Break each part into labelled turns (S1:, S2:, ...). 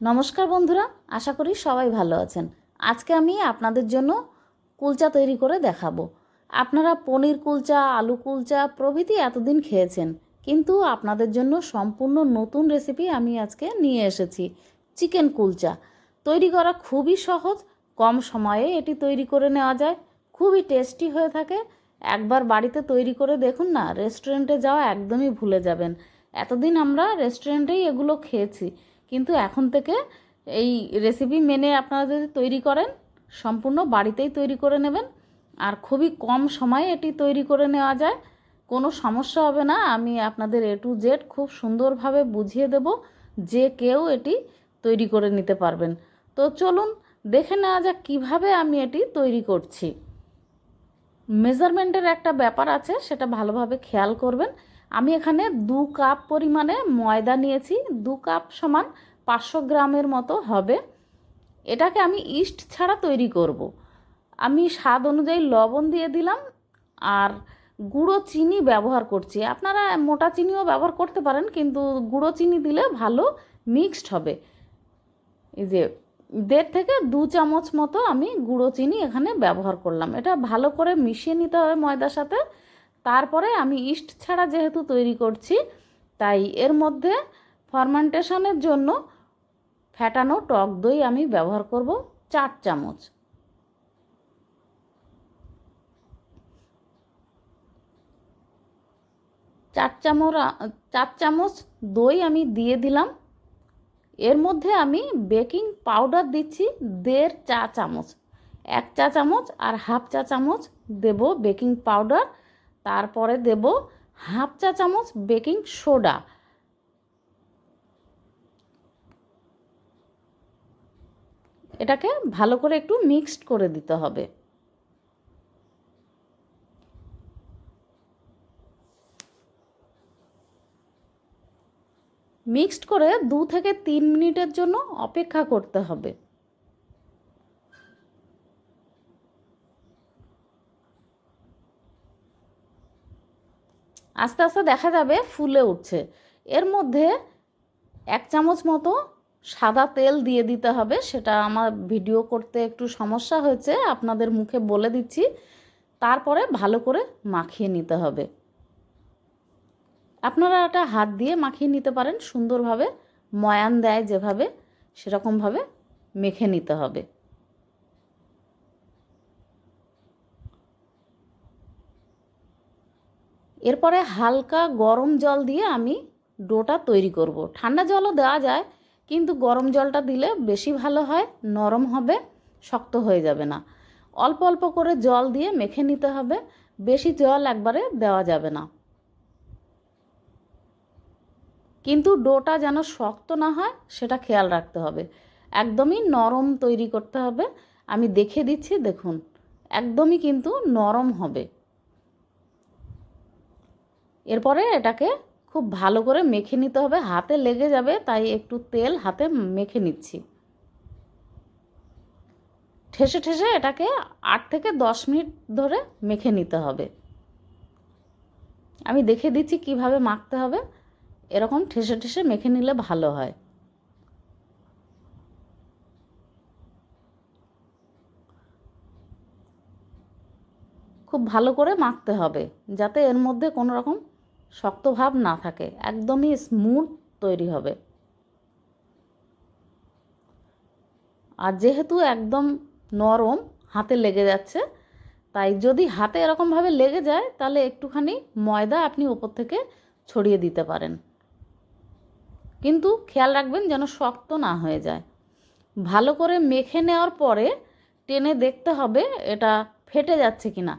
S1: নমস্কার বন্ধুরা, আশা করি সবাই ভালো আছেন। আজকে আমি আপনাদের জন্য কুলচা তৈরি করে দেখাবো। আপনারা পনির কুলচা, আলু কুলচা প্রভৃতি এতদিন খেয়েছেন, কিন্তু আপনাদের জন্য সম্পূর্ণ নতুন রেসিপি আমি আজকে নিয়ে এসেছি, চিকেন কুলচা। তৈরি করা খুবই সহজ, কম সময়ে এটি তৈরি করে নেওয়া যায়, খুবই টেস্টি হয়ে থাকে। একবার বাড়িতে তৈরি করে দেখুন না রেস্টুরেন্টে যাওয়া একদমই ভুলে যাবেন। এতদিন আমরা রেস্টুরেন্টেই এগুলো খেয়েছি। কিন্তু এখন থেকে এই রেসিপি মেনে আপনারা যদি তৈরি করেন, সম্পূর্ণ বাড়িতেই তৈরি করে নেবেন। আর খুবই কম সময়ে এটি তৈরি করে নেওয়া যায়। কোনো সমস্যা হবে না, আমি আপনাদের এ টু জেড খুব সুন্দরভাবে বুঝিয়ে দেব যে কেউ এটি তৈরি করে নিতে পারবেন। তো চলুন দেখে নেওয়া যাক কীভাবে আমি এটি তৈরি করছি। মেজারমেন্টের একটা ব্যাপার আছে, সেটা ভালোভাবে খেয়াল করবেন। আমি এখানে দু কাপ পরিমাণে ময়দা নিয়েছি, দু কাপ সমান পাঁচশো গ্রামের মতো হবে। এটাকে আমি ইস্ট ছাড়া তৈরি করব। আমি স্বাদ অনুযায়ী লবণ দিয়ে দিলাম আর গুঁড়ো চিনি ব্যবহার করছি। আপনারা মোটা চিনিও ব্যবহার করতে পারেন, কিন্তু গুঁড়ো চিনি দিলে ভালো মিক্সড হবে। এই যে দেড় থেকে দু চামচ মতো আমি গুঁড়ো চিনি এখানে ব্যবহার করলাম। এটা ভালো করে মিশিয়ে নিতে হবে ময়দার সাথে। তারপরে আমি ইস্ট ছাড়া যেহেতু তৈরি করছি, তাই এর মধ্যে ফার্মেন্টেশনের জন্য ফ্যাটানো টক দই আমি ব্যবহার করব চার চামচ। চার চামচ চার চামচ দই আমি দিয়ে দিলাম। এর মধ্যে আমি বেকিং পাউডার দিচ্ছি দেড় চা চামচ। এক চা চামচ আর হাফ চা চামচ দেব বেকিং পাউডার। তারপরে দেব হাফ চা চামচ বেকিং সোডা। এটাকে ভালো করে একটু মিক্সড করে দিতে হবে। মিক্সড করে দু থেকে তিন মিনিটের জন্য অপেক্ষা করতে হবে। আস্তে আস্তে দেখা যাবে ফুলে উঠছে। এর মধ্যে এক চামচ মতো সাদা তেল দিয়ে দিতে হবে, সেটা আমার ভিডিও করতে একটু সমস্যা হয়েছে, আপনাদের মুখে বলে দিচ্ছি। তারপরে ভালো করে মাখিয়ে নিতে হবে। আপনারা এটা হাত দিয়ে মাখিয়ে নিতে পারেন, সুন্দরভাবে ময়ান দেয় যেভাবে, সেরকমভাবে মেখে নিতে হবে। এরপরে হালকা গরম জল দিয়ে আমি ডোটা তৈরি করব। ঠান্ডা জলও দেওয়া যায়, কিন্তু গরম জলটা দিলে বেশি ভালো হয়, নরম হবে, শক্ত হয়ে যাবে না। অল্প অল্প করে জল দিয়ে মেখে নিতে হবে, বেশি জল একবারে দেওয়া যাবে না। কিন্তু ডোটা যেন শক্ত না হয়, সেটা খেয়াল রাখতে হবে। একদমই নরম তৈরি করতে হবে। আমি দেখে দিচ্ছি, দেখুন, একদমই কিন্তু নরম হবে। এরপরে এটাকে খুব ভালো করে মেখে নিতে হবে। হাতে লেগে যাবে, তাই একটু তেল হাতে মেখে নিচ্ছি। ঠেসে ঠেসে এটাকে আট থেকে দশ মিনিট ধরে মেখে নিতে হবে। আমি দেখে দিচ্ছি কীভাবে মাখতে হবে। এরকম ঠেসে ঠেসে মেখে নিলে ভালো হয়। খুব ভালো করে মাখতে হবে, যাতে এর মধ্যে কোনো রকম শক্ত ভাব না থাকে, একদমই স্মুথ তৈরি হবে। আর যেহেতু একদম নরম হাতে লেগে যাচ্ছে, তাই যদি হাতে এরকমভাবে লেগে যায়, তাহলে একটুখানি ময়দা আপনি ওপর থেকে ছড়িয়ে দিতে পারেন। কিন্তু খেয়াল রাখবেন যেন শক্ত না হয়ে যায়। ভালো করে মেখে নেওয়ার পরে টেনে দেখতে হবে এটা ফেটে যাচ্ছে কি না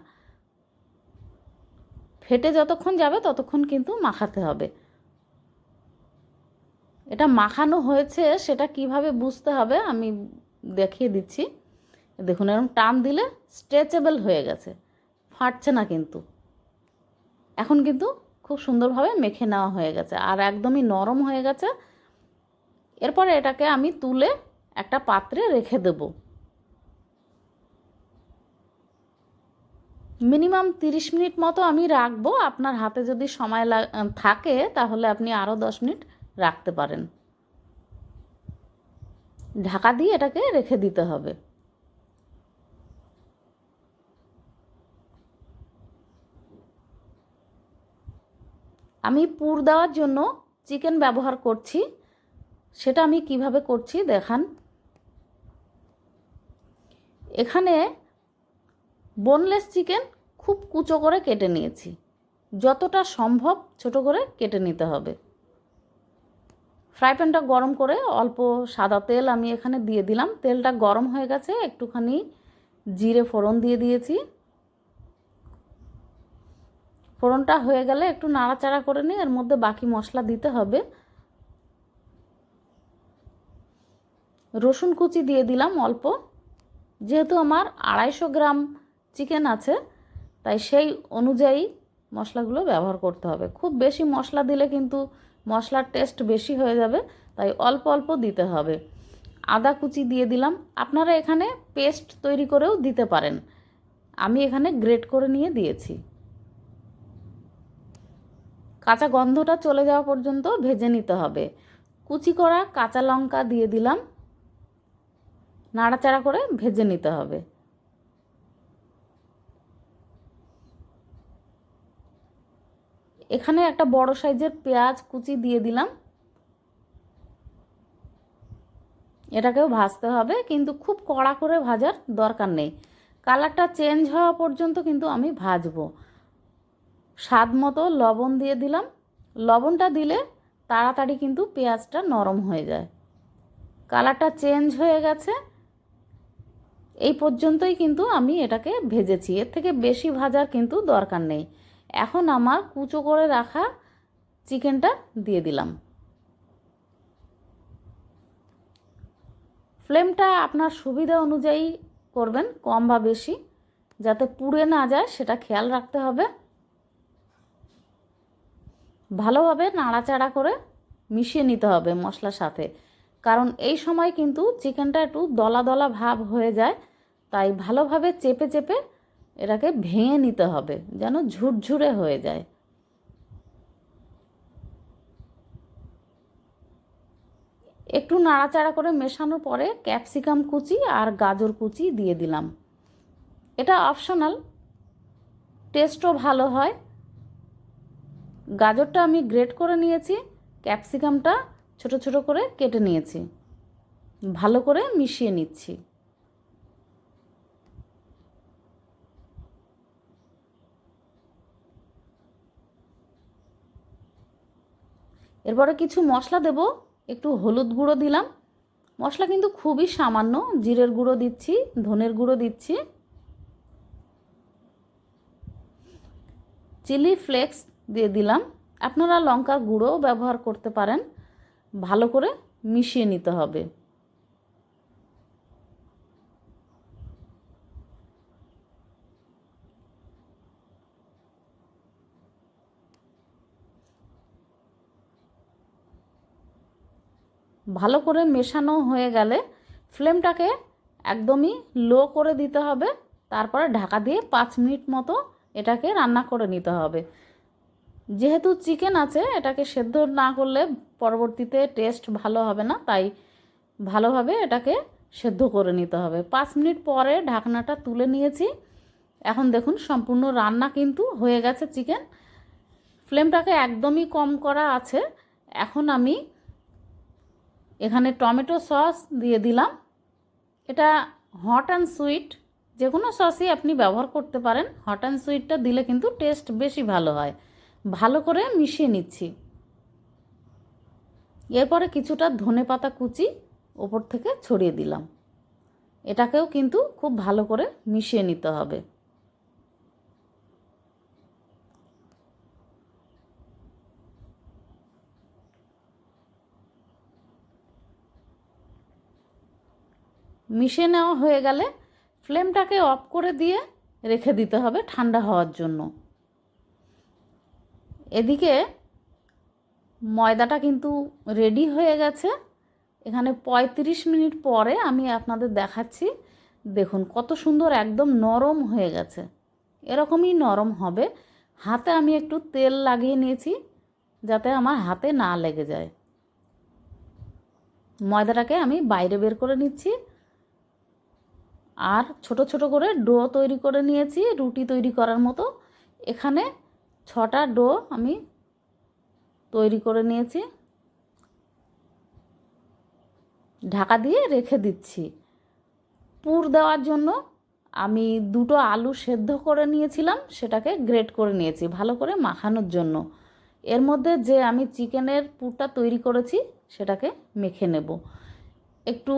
S1: ফেটে যতক্ষণ যাবে, ততক্ষণ কিন্তু মাখাতে হবে। এটা মাখানো হয়েছে, সেটা কীভাবে বুঝতে হবে আমি দেখিয়ে দিচ্ছি। দেখুন, এরকম টান দিলে স্ট্রেচেবল হয়ে গেছে, ফাটছে না কিন্তু। এখন কিন্তু খুব সুন্দরভাবে মেখে নেওয়া হয়ে গেছে, আর একদমই নরম হয়ে গেছে। এরপরে এটাকে আমি তুলে একটা পাত্রে রেখে দেব। মিনিমাম তিরিশ মিনিট মতো আমি রাখব। আপনার হাতে যদি সময় থাকে, তাহলে আপনি আরও দশ মিনিট রাখতে পারেন। ঢাকা দিয়ে এটাকে রেখে দিতে হবে। আমি পুর দেওয়ার জন্য চিকেন ব্যবহার করছি। সেটা আমি কীভাবে করছি, দেখান। এখানে বোনলেস চিকেন খুব কুচো করে কেটে নিয়েছি। যতটা সম্ভব ছোট করে কেটে নিতে হবে। ফ্রাই প্যানটা গরম করে অল্প সাদা তেল আমি এখানে দিয়ে দিলাম। তেলটা গরম হয়ে গেছে, একটুখানি জিরে ফোড়ন দিয়ে দিয়েছি। ফোড়নটা হয়ে গেলে একটু নাড়াচাড়া করে নিই এর মধ্যে বাকি মশলা দিতে হবে। রসুন কুচি দিয়ে দিলাম অল্প। যেহেতু আমার আড়াইশো গ্রাম চিকেন আছে, তাই সেই অনুযায়ী মশলাগুলো ব্যবহার করতে হবে। খুব বেশি মশলা দিলে কিন্তু মশলার টেস্ট বেশি হয়ে যাবে, তাই অল্প অল্প দিতে হবে। আদা কুচি দিয়ে দিলাম। আপনারা এখানে পেস্ট তৈরি করেও দিতে পারেন। আমি এখানে গ্রেট করে নিয়ে দিয়েছি। কাঁচা গন্ধটা চলে যাওয়া পর্যন্ত ভেজে নিতে হবে। কুচি করা কাঁচা লঙ্কা দিয়ে দিলাম। নাড়াচাড়া করে ভেজে নিতে হবে। এখানে একটা বড় সাইজের পেঁয়াজ কুচি দিয়ে দিলাম। এটাকেও ভাজতে হবে, কিন্তু খুব কড়া করে ভাজার দরকার নেই। কালারটা চেঞ্জ হওয়া পর্যন্ত কিন্তু আমি ভাজবো। স্বাদ মতো লবণ দিয়ে দিলাম। লবণটা দিলে তাড়াতাড়ি কিন্তু পেঁয়াজটা নরম হয়ে যায়। কালারটা চেঞ্জ হয়ে গেছে। এই পর্যন্তই কিন্তু আমি এটাকে ভেজেছি। এর থেকে বেশি ভাজার কিন্তু দরকার নেই। এখন আমার কুচো করে রাখা চিকেনটা দিয়ে দিলাম। ফ্লেমটা আপনার সুবিধা অনুযায়ী করবেন, কম বা বেশি, যাতে পুড়ে না যায়, সেটা খেয়াল রাখতে হবে। ভালোভাবে নাড়াচাড়া করে মিশিয়ে নিতে হবে মশলার সাথে। কারণ এই সময় কিন্তু চিকেনটা একটু দলা দলা ভাব হয়ে যায়, তাই ভালোভাবে চেপে চেপে এটাকে ভেঙে নিতে হবে, যেন ঝুরঝুরে হয়ে যায়। একটু নাড়াচাড়া করে মেশানোর পরে ক্যাপসিকাম কুচি আর গাজর কুচি দিয়ে দিলাম। এটা অপশনাল, টেস্টও ভালো হয়। গাজরটা আমি গ্রেট করে নিয়েছি, ক্যাপসিকামটা ছোট ছোট করে কেটে নিয়েছি। ভালো করে মিশিয়ে নিচ্ছি। এরপরে কিছু মশলা দেব। একটু হলুদ গুঁড়ো দিলাম। মশলা কিন্তু খুবই সামান্য। জিরের গুঁড়ো দিচ্ছি, ধনের গুঁড়ো দিচ্ছি। চিলি ফ্লেক্স দিয়ে দিলাম। আপনারা লঙ্কার গুঁড়োও ব্যবহার করতে পারেন। ভালো করে মিশিয়ে নিতে হবে। ভালো করে মেশানো হয়ে গেলে ফ্লেমটাকে একদমই লো করে দিতে হবে। তারপরে ঢাকা দিয়ে পাঁচ মিনিট মতো এটাকে রান্না করে নিতে হবে। যেহেতু চিকেন আছে, এটাকে সেদ্ধ না করলে পরবর্তীতে টেস্ট ভালো হবে না, তাই ভালোভাবে এটাকে সেদ্ধ করে নিতে হবে। পাঁচ মিনিট পরে ঢাকনাটা তুলে নিয়েছি। এখন দেখুন সম্পূর্ণ রান্না কিন্তু হয়ে গেছে চিকেন ফ্লেমটাকে একদমই কম করা আছে। এখন আমি এখানে টমেটো সস দিয়ে দিলাম। এটা হট অ্যান্ড সুইট যে কোনো সসই আপনি ব্যবহার করতে পারেন। হট অ্যান্ড সুইটটা দিলে কিন্তু টেস্ট বেশি ভালো হয়। ভালো করে মিশিয়ে নিচ্ছি। এরপরে কিছুটা ধনে পাতা কুচি ওপর থেকে ছড়িয়ে দিলাম। এটাকেও কিন্তু খুব ভালো করে মিশিয়ে নিতে হবে। মিশিয়ে নেওয়া হয়ে গেলে ফ্লেমটাকে অফ করে দিয়ে রেখে দিতে হবে ঠান্ডা হওয়ার জন্য। এদিকে ময়দাটা কিন্তু রেডি হয়ে গেছে। এখানে ৩৫ মিনিট পরে আমি আপনাদের দেখাচ্ছি। দেখুন, কত সুন্দর একদম নরম হয়ে গেছে। এরকমই নরম হবে। হাতে আমি একটু তেল লাগিয়ে নিয়েছি যাতে আমার হাতে না লেগে যায়। ময়দাটাকে আমি বাইরে বের করে নিচ্ছি। আর ছোট ছোট করে ডো তৈরি করে নিয়েছি, রুটি তৈরি করার মতো। এখানে ছটা ডো আমি তৈরি করে নিয়েছি। ঢাকা দিয়ে রেখে দিচ্ছি। পুর দেওয়ার জন্য আমি দুটো আলু সেদ্ধ করে নিয়েছিলাম, সেটাকে গ্রেট করে নিয়েছি ভালো করে মাখানোর জন্য। এর মধ্যে যে আমি চিকেনের পুরটা তৈরি করেছি, সেটাকে মেখে নেব। একটু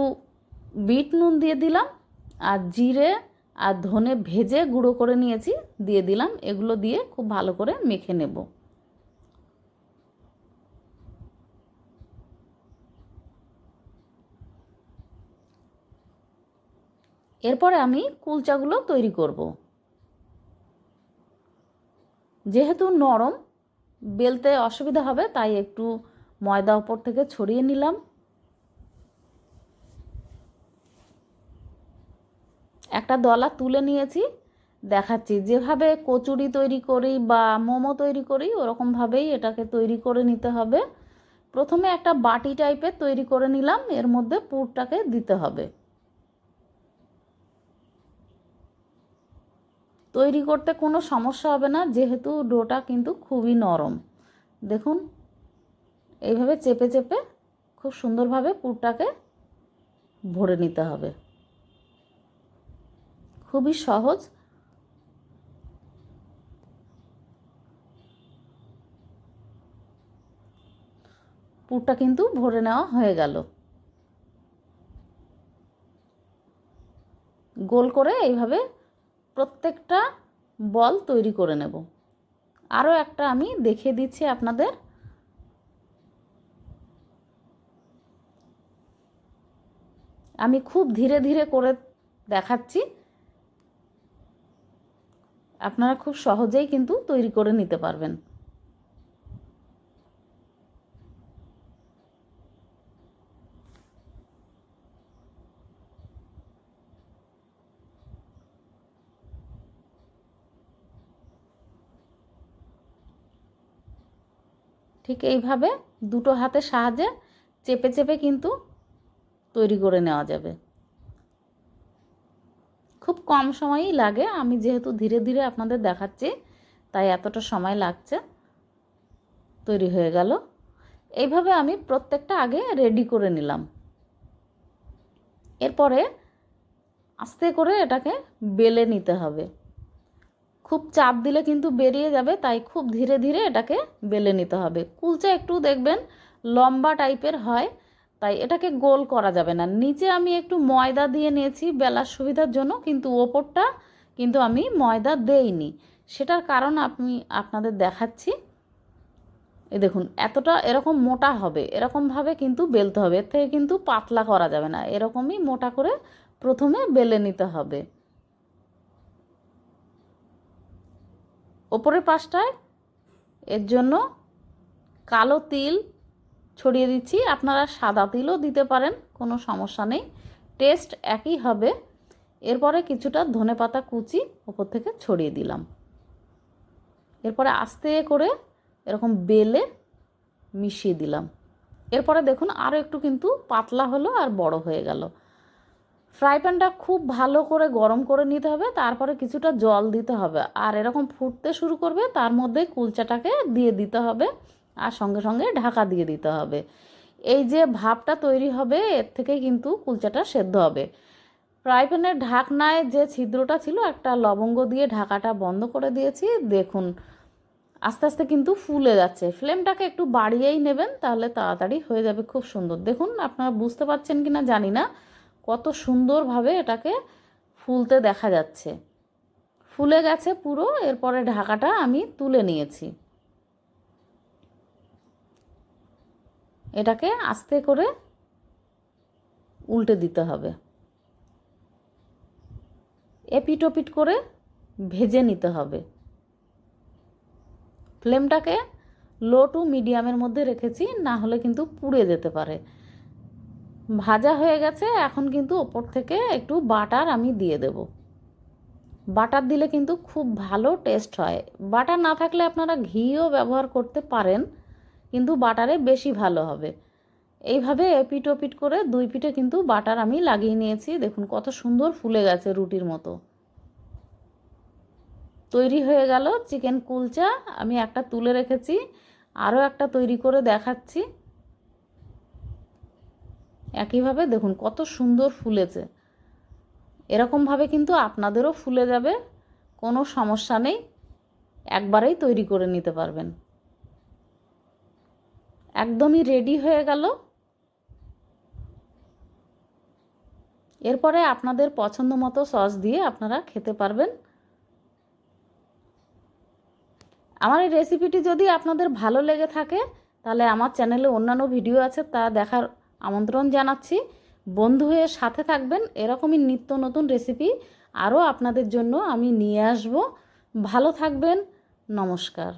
S1: বিট নুন দিয়ে দিলাম আর জিরে আর ধনে ভেজে গুঁড়ো করে নিয়েছি, দিয়ে দিলাম। এগুলো দিয়ে খুব ভালো করে মেখে নেব। এরপরে আমি কুলচাগুলো তৈরি করব। যেহেতু নরম, বেলতে অসুবিধা হবে, তাই একটু ময়দা ওপর থেকে ছড়িয়ে নিলাম। একটা দলা তুলে নিয়েছি, দেখাচ্ছি। যেভাবে কচুরি তৈরি করি বা মোমো তৈরি করি, ওরকমভাবেই এটাকে তৈরি করে নিতে হবে। প্রথমে একটা বাটি টাইপের তৈরি করে নিলাম, এর মধ্যে পুরটাকে দিতে হবে। তৈরি করতে কোনো সমস্যা হবে না, যেহেতু ডোটা কিন্তু খুবই নরম। দেখুন, এইভাবে চেপে চেপে খুব সুন্দরভাবে পুরটাকে ভরে নিতে হবে। খুবই সহজ। পুরটা কিন্তু ভরে নেওয়া হয়ে গেল। গোল করে এইভাবে প্রত্যেকটা বল তৈরি করে নেব। আরও একটা আমি দেখিয়ে দিচ্ছি আপনাদের। আমি খুব ধীরে ধীরে করে দেখাচ্ছি। আপনারা খুব সহজেই কিন্তু তৈরি করে নিতে পারবেন। ঠিক এইভাবে দুটো হাতের সাহায্যে চেপে চেপে কিন্তু তৈরি করে নেওয়া যাবে। খুব কম সময়ই লাগে। আমি যেহেতু ধীরে ধীরে আপনাদের দেখাচ্ছি, তাই এতটা সময় লাগছে। তৈরি হয়ে গেল। এইভাবে আমি প্রত্যেকটা আগে রেডি করে নিলাম। এরপরে আস্তে করে এটাকে বেলে নিতে হবে। খুব চাপ দিলে কিন্তু বেরিয়ে যাবে, তাই খুব ধীরে ধীরে এটাকে বেলে নিতে হবে। কুলচা একটু দেখবেন লম্বা টাইপের হয়। তাই এটাকে গোল করা যাবে না। নিচে আমি একটু ময়দা দিয়ে নিয়েছি বেলার সুবিধার জন্য, কিন্তু ওপরটা কিন্তু আমি ময়দা দেইনি। সেটার কারণ আমি আপনাদের দেখাচ্ছি। এই দেখুন, এতটা এরকম মোটা হবে, এরকমভাবে কিন্তু বেলতে হবে। এর থেকে কিন্তু পাতলা করা যাবে না, এরকমই মোটা করে প্রথমে বেলে নিতে হবে। ওপরের পাশটায় এর জন্য কালো তিল ছড়িয়ে দিচ্ছি। আপনারা সাদা তিলও দিতে পারেন, কোনো সমস্যা নেই। টেস্ট একই হবে। এরপরে কিছুটা ধনে পাতা কুচি ওপর থেকে ছড়িয়ে দিলাম। এরপরে আস্তে করে এরকম বেলে মিশিয়ে দিলাম। এরপরে দেখুন আরও একটু কিন্তু পাতলা হলো আর বড় হয়ে গেল। ফ্রাই প্যানটা খুব ভালো করে গরম করে নিতে হবে, তারপরে কিছুটা জল দিতে হবে। আর এরকম ফুটতে শুরু করবে, তার মধ্যে কুলচাটাকে দিয়ে দিতে হবে। আর সঙ্গে সঙ্গে ঢাকা দিয়ে দিতে হবে। এই যে ভাবটা তৈরি হবে, এর থেকে কিন্তু কুলচাটা সেদ্ধ হবে। ফ্রাই প্যানের ঢাকনায় যে ছিদ্রটা ছিল, একটা লবঙ্গ দিয়ে ঢাকাটা বন্ধ করে দিয়েছি। দেখুন, আস্তে আস্তে কিন্তু ফুলে যাচ্ছে। ফ্লেমটাকে একটু বাড়িয়েই নেবেন, তাহলে তাড়াতাড়ি হয়ে যাবে খুব সুন্দর। দেখুন, আপনারা বুঝতে পারছেন কি না জানি না, কত সুন্দরভাবে এটাকে ফুলতে দেখা যাচ্ছে। ফুলে গেছে পুরো, এরপরে ঢাকাটা আমি তুলে নিয়েছি। এটাকে আস্তে করে উল্টে দিতে হবে। এপিট ওপিট করে ভেজে নিতে হবে। ফ্লেমটাকে লো টু মিডিয়ামের মধ্যে রেখেছি, না হলে কিন্তু পুড়ে যেতে পারে। ভাজা হয়ে গেছে, এখন কিন্তু ওপর থেকে একটু বাটার আমি দিয়ে দেব। বাটার দিলে কিন্তু খুব ভালো টেস্ট হয়। বাটার না থাকলে আপনারা ঘিও ব্যবহার করতে পারেন। কিন্তু বাটারে বেশি ভালো হবে। এইভাবে এপিট ওপিট করে দুই পিঠে কিন্তু বাটার আমি লাগিয়ে নিয়েছি। দেখুন কত সুন্দর ফুলে গেছে রুটির মতো। তৈরি হয়ে গেল চিকেন কুলচা। আমি একটা তুলে রেখেছি। আরও একটা তৈরি করে দেখাচ্ছি। একইভাবে দেখুন কত সুন্দর ফুলেছে। এরকমভাবে কিন্তু আপনাদেরও ফুলে যাবে। কোনো সমস্যা নেই। একবারেই তৈরি করে নিতে পারবেন। একদমই রেডি হয়ে গেল। এরপরে আপনাদের পছন্দ মতো সস দিয়ে আপনারা খেতে পারবেন। আমার এই রেসিপিটি যদি আপনাদের ভালো লেগে থাকে, তাহলে আমার চ্যানেলে অন্যান্য ভিডিও আছে, তা দেখার আমন্ত্রণ জানাচ্ছি। বন্ধু হয়ে সাথে থাকবেন, এরকমই নিত্য নতুন রেসিপি আরও আপনাদের জন্য আমি নিয়ে আসব। ভালো থাকবেন, নমস্কার।